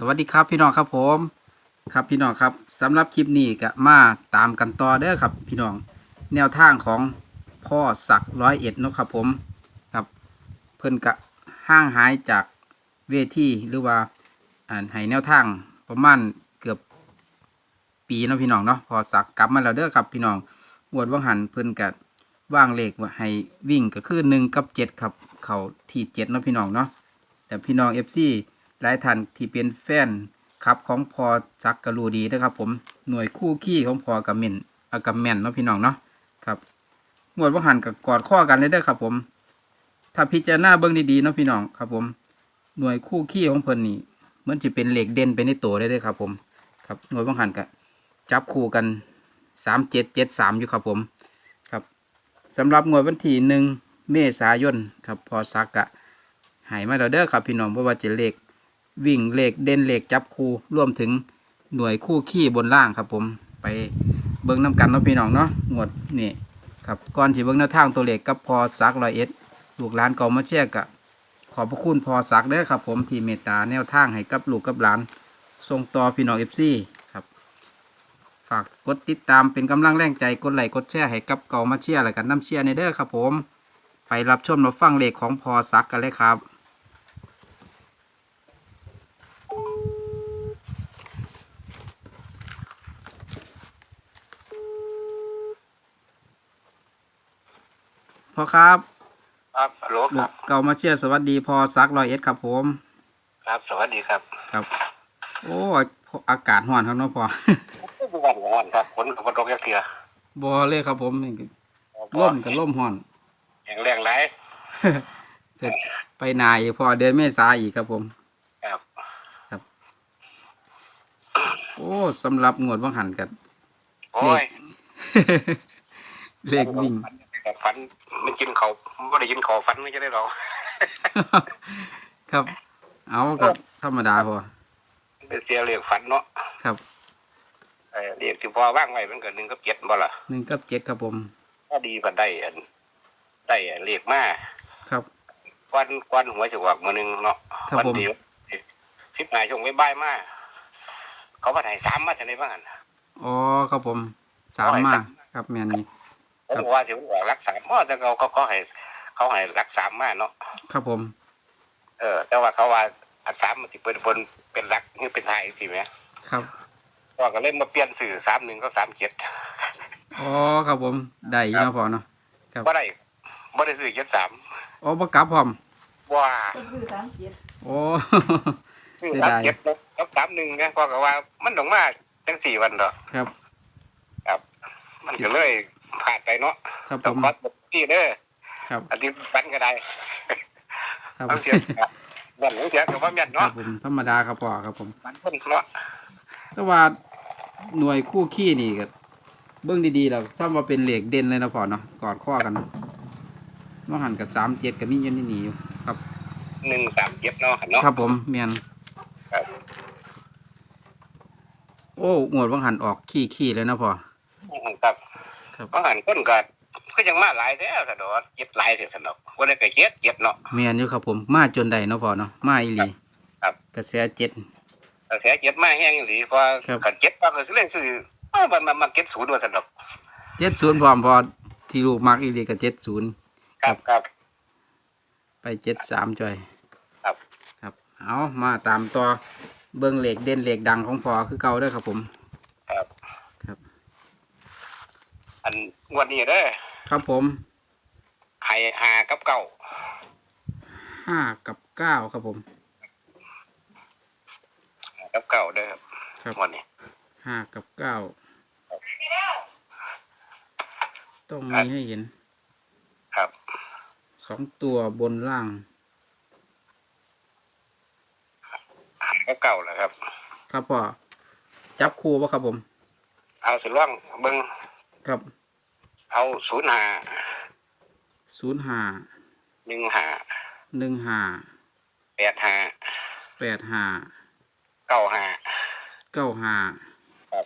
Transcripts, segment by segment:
สวัสดีครับพี่น้องครับผม ครับพี่น้องครับสำหรับคลิปนี้ก็มาตามกันต่อเด้อครับ พี่น้องแนวทางของพ่อศักดิ์ร้อยเอ็ดเนาะครับผมครับเพิ่นกะห่างหายจากเวทีหรือว่าอ่าให้แนวทางประมาณเกือบปีเนาะพี่น้องเนาะพอศักดิ์กลับมาแล้วเด้อครับ พี่น้องงวดว่างหันเพิ่นกะว่างเลขว่าให้วิ่งก็คือหนึ่งกับเจ็ดครับ เขาที่เจ็ดเนาะพี่น้องเนาะแต่พี่น้องเอฟซี หลายท่านที่เป็นแฟนครับของพอจักกะรูดีนะครับ ผมหน่วยคู่ขี้ของพอกับเมนอากาแมนเนาะพี่น้องเนาะครับงวดว่าหันกับกอดข้อกันเลยเด้อครับ ผม ถ้าพิจารณาเบื้องดีๆเนาะพี่น้องครับ ผม หน่วยคู่ขี้ของเพิ่นนี่เหมือนจะเป็นเหล็กเด่นไปในตัวเลยเด้อครับ ผม ครับหน่วยว่าหันกับจับคู่กันสามเจ็ดเจ็ดสามอยู่ครับผม ครับสำหรับงวดวันที่หนึ่งเมษายนครับพอสักกะหายมาแล้วเด้อครับพี่น้องเพราะว่าจะเลข วิ่งเลขเด่นเลขจับคู่รวมถึงหน่วยคู่ขี้บนล่างครับผมไปเบิ้งน้ำกันเนาะพี่น้องเนาะงวดนี่ครับก่อนที่เบิ้งแนวทางตัวเลขกับพอซักรอยเอ็ดลูกหลานเก่ามาเชียกะขอบพระคุณพอซักเด้อครับ ผมที่เมตตาแนวทางให้กับลูกกับหลานส่งต่อพี่น้องเอฟซีครับ ฝากกดติดตามเป็นกำลังแรงใจกดไลค์กดแชร์ให้กับเก่ามาเชียร์และกันน้ำเชียร์ในเด้อครับผม ไปรับชมรับฟังเลขของพอซักกันเลยครับ พอครับ ครับฮัลโหลคลูรักบเก่ามาเชียร์สวัสดีพอซักรอยเอ็ดครับผม ครับ สวัสดีครับครับ โอ้อากาศร้อนครับเนาะพอผู้วันของวันครับผลกับวันตกยักเทียบอเลยครับผมนี่ก็ล่มกับล่มร้อนแข็งแรงไรเสร็จไปนายพอเดือนเมษาอีกครับผม ครับโอ้สำหรับงวดว่างหันกันโอ้ยเลขวิ่ง ฝันไม่กินเขาไม่ได้ยินเขาฝันไม่ใช่ได้หรอกครับ เอากับธรรมดาพอเป็นเสียเรียกฝันเนาะครับเอ่อเรียกที่พอว่างไว้มันเกิดหนึ่งกับเจ็ดบ่ล่ะหนึ่งกับเจ็ดครับผมถ้าดีก็ได้อันได้เรียกมาครับควันควันหัวจะวกมือหนึ่งเนาะครับวัผมเดียวสิบนายช่วงไม่บ่ายมาเขาว่าไหนสามมาจากไหนบ้างอันอ๋อครับผมสามมาครับแมนนี่ ผมครับบอกว่าสิผมบอกรักสามแต่เขาเขาเขาให้เขาให้รักสามมาเนาะครับผม เออ แต่ว่าเขาว่าอันสามมันติเป็นบนเป็นรักนี่เป็นไทยสิไหมครับก็ก็เล่นมาเปลี่ยนสื่อสามหนึ่งก็สามเจ็ดอ๋อครับผมได้อยู่ครัเนาะบพอเนาะครับบ่ได้บ่ได้สื่อเจ็ดสามอ๋อประกลับพร้อมว่าก็คือสามเจ็ดโอ้สื่อเสียสามดายเจ็ดแล้วสามหนึ่งเนี่ยก็ก็ว่ามันต้องมาตั้งสี่วันดอกครับ ครับ มันก็เลย ผ่านไปเนาะครับผต้องมขอบอกที่เด้อครับอันที่ปันก็ได้ครับบางเสียครับแม่นบางเสียก็ว่าแม่นครัเนาะบผมธรรมดาครับพ่อครับผมมันคนเนาะแต่ว่าหน่วยคู่ขี้นี่ก็เบื้องดีๆแล้วซ้ำว่าเป็นเหล็กเด่นเลยนะพ่อเนาะกอดข้อกันว่าหันกับสามเจ็ดกับมีอยู่ในี่นี่อยู่ครับหนึ่งสามเจ็ดเนาะเนาะครับผมเมียนครับโอ้หมวดว่างหันออกขี้ขี้เลยนะพ่อครับ ครับบางหันคนก็ก็ยังมาหลายแท้สะดอกเจ็ดหลายเถอะสนอกว่าได้ก็เจ็ดเจ็ดเนาะเมียนอยู่ครับผมมาจนใดเนาะพ่อเนาะมาอีหลีครับ กระแสเจ็ดกระแสเจ็ดมาแห้งอยู่ดีเพราะครับขันเจ็ดว่าก็สิเล่นซื้ออ้าวมันมันมันเก็ตศูนย์ว่าสนอกเจ็ดศูนย์พร้อมพอที่ลูกมักอีหลีกับเจ็ดศูนย์ครับครับ ไปเจ็ดสามจอย ครับ ครับ เอามาตามต่อเบิ้งเหล็กเด่นเหล็กดังของพอคือเก่าเด้อครับผม ครับ ครับ อันงวันนี้เด้อครับผมให้หากับเก่าห้ากับเก้าครับผมหากับเก่าเด้อครับงวันนี้ห้ากับเก้าต้องมีให้เห็นครับสองตัวบนล่างหากับเก่าแหละครับ ครับพ่อจับคู่ปะครับผม เอาสิล่องเบิ่งครับ เอาศูนย์หาศูนย์ห้าหนึ่งหาหนึ่งห้าแปดหาแปดห้าเก้าหาเก้าห้าครับ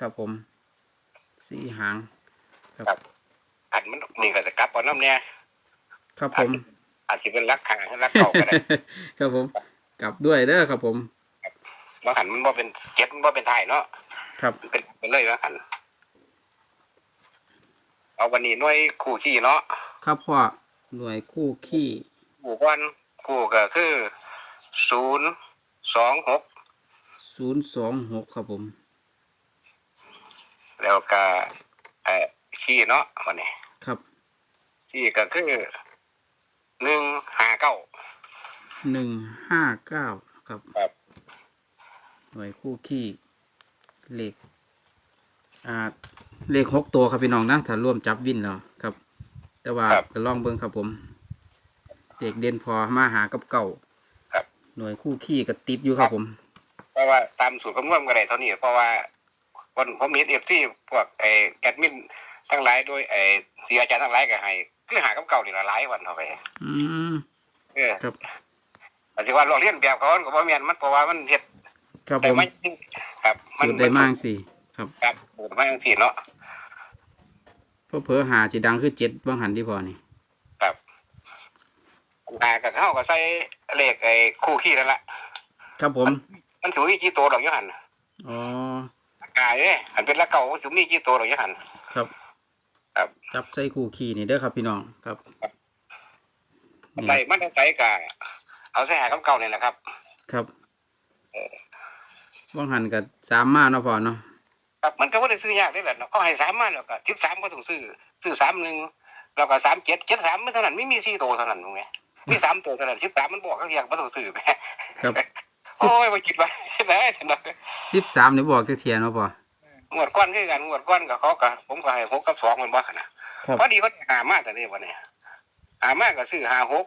ครับผมสี่หางอันมันนี่ก็จะกลับเอาน้ำเนี่ยครับผมอาจจะเป็นรักหารักเก่าก็ได้ครับผม กลับด้วยเด้อครับผมว่าหันมันว่าเป็นเจ็ดมันว่าเป็นไทยเนาะครับมันเป็นเป็นเลยว่าหัน เอาวันนี้หน่วยคู่ขี้เนาะครับพ่อหน่วยคู่ขี้คู่วันคู่ก็คือศูนย์สองหกศูนย์สองหกครับผม แล้วก็เอ่อขี้เนาะวันนี้ครับขี้ก็คือหนึ่งห้าเก้าหนึ่งห้าเก้าครับครับหน่วยคู่ขี้เลขอ่า เลขหกตัวครับพี่น้องนะถ้าร่วมจับวินแล้วครับ แต่ว่าครับก็ลองเบิ่งครับผมเด็กเด่นพอมาหากับเก่าครับ หน่วยคู่ขี้ก็ติดอยู่ครับผม เพราะว่าตามสูตรคำนวณก็ได้เท่านี้เพราะว่าวันผมเห็นเอฟซีพวกไอแอดมินทั้งหลายโดยไอเสียอาจารย์ทั้งหลายก็ให้คือหากับเก่านี่ละหลายวันเข้าไปอืม เออครับ แต่ที่ว่าเราเรียนแบบเขาก็บ่แม่นมันเพราะว่ามันเฮ็ดครับได้ผมไม่ครับสูตรได้มากสิครับ ครับสูตรไม่จังซี่เนาะ เพราะเผลอหาจีดังคือเจ็ดบ้างหันที่พอนี่ครับหากับเขาก็ใส่เลขไอ้คู่ขี้นั่นละครับผม มันสูงมีกี่ตัวดอกอยู่หั่นอ๋อกายเอ้ยอันเป็นละเก่ามันสูงมีกี่ตัวดอกอยู่หั่นครับ ครับจับใส่คู่ขี้นี่เด้อครับพี่น้องครับนี่ได้มันได้ใส่กะเอาใส่หากับเก่านี่แหละครับ ครับบ้างหันกับสามมาเนาะพอเนาะ ครับมันก็บ่ได้ซื้อยากได้แหละเนาะก็ให้สามมาแล้วก็13ก็ต้องซื้อซื้อ31แล้วก็37 73ไม่เท่านั้นไม่มี4ตัวเท่านั้นถูกไหมมีสามตัวเท่านั้น13มันบอกก็อยากบ่ต้องซื้อแหมครับโอ้ยบ่คิดว่าใช่ไหมเนาะสิบสามนี่บอกเทียนเนาะพองวดก้อนคือกันงวดก้อนกับเขาก็ผมก็ให้หกกับสองมันบ่ขนาดครับพอดีเขาหามาแต่นี่วันนี้หามาก็ซื้อหาหก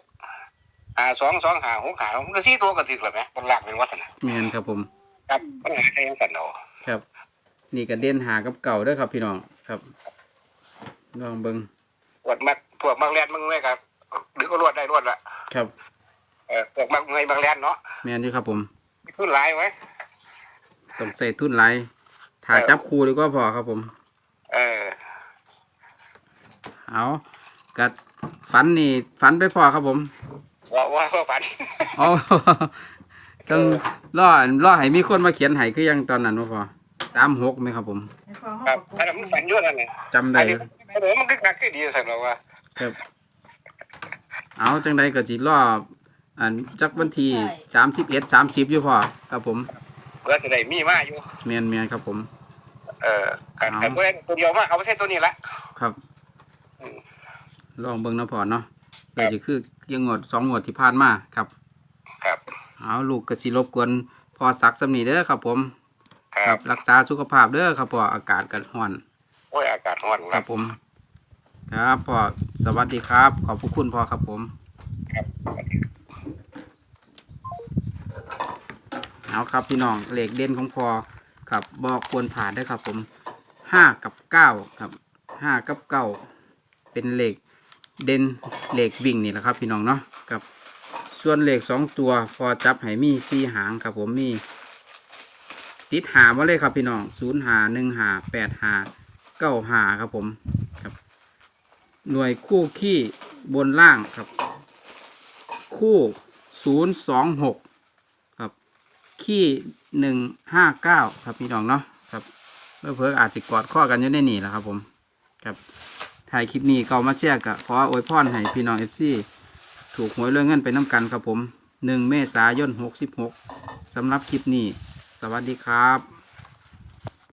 หาสองสองหาหกหามันก็สี่ตัวก็ถือเลยไหมมันหลักเป็นวัฒนะเมียนครับผม ครับมันหาได้ยังกันเอาครับ นี่ก็เด่นหากับเก่าเด้อครับ พี่น้องครับลองเบิ่งปวดมักพวกมักแลนมักเงยครับหรือก็รวดได้รวดละครับเออพวกมักเงยมักแลนเนาะแม่นอยู่ครับผมมีทุนหลายไว้ต้องใส่ทุนหลายถ่าจับคู่ดีกว่าพอครับผม เออเอากัดฝันนี่ฝันไปพอครับผมว่าว่าว่าฝันอ๋อต้องรอรอให้มีคนมาเขียนให้คือยังตอนนั้นว่าพอ สามหกไหมครับผมครับอันนั้นมันฝันอยุ่นั่นนี่จำได้อันนี้โอ้โหมันก็หนักขึ้นดีสักหน่อยว่าครับ เอาจังใดก็จีรออันจักวันที่สามสิบเอ็ดสามสิบอยู่พอครับผมเพื่อจะได้มีมาอยู่ เมียนเมียนครับผม เออการเอาไอ้พวกนี้ตัวเดียวมาเอาไปใช้ตัวนี้ละ ครับ อืม ลองเบิ่งเนาะพอเนาะเลยจะคือยังงวดสองงวดที่ผ่านมาครับ ครับ เอาลูกกระสิรบกวนพอสักสำนีเด้อครับผม คครัรับบรักษาสุขภาพเด้อครับพออากาศกันร้อนโอ้ยอากาศร้อนคครัรับบผม ครับพ่อสวัสดีครับ ขอบพระคุณพ่อครับผม ครับ เอาครับพี่น้องเหล็กเด่นของพ่อครับบอกควรผ่านได้อครับผมห้ากับเก้าครับห้ากับเก้าเป็นเหล็กเด่นเหล็กวิ่งนี่แหละครับพี่น้องเนาะครับส่วนเหล็กสองตัวพอจับให้มีสี่หางครับผมมี ติดหามาเลยครับพี่น้องศูนย์หาหนึ่งหาแปดหาเก้าหาครับผมครับ หน่วยคู่ขี้บนล่างครับ คู่ศูนย์สองหกครับ ขี้หนึ่งห้าเก้าครับพี่น้องเนาะครับเพื่อเพื่ออาจจะกอดข้อกันอยู่ในนี่แหละครับผมครับถ่ายคลิปนี้เก่ามาแชร์กะขออวยพรให้พี่น้องเอฟซีถูกหวยเรื่องเงินไปน้ำกันครับผมหนึ่งเมษายนหกสิบหกสำหรับคลิปนี้ สวัสดีครับ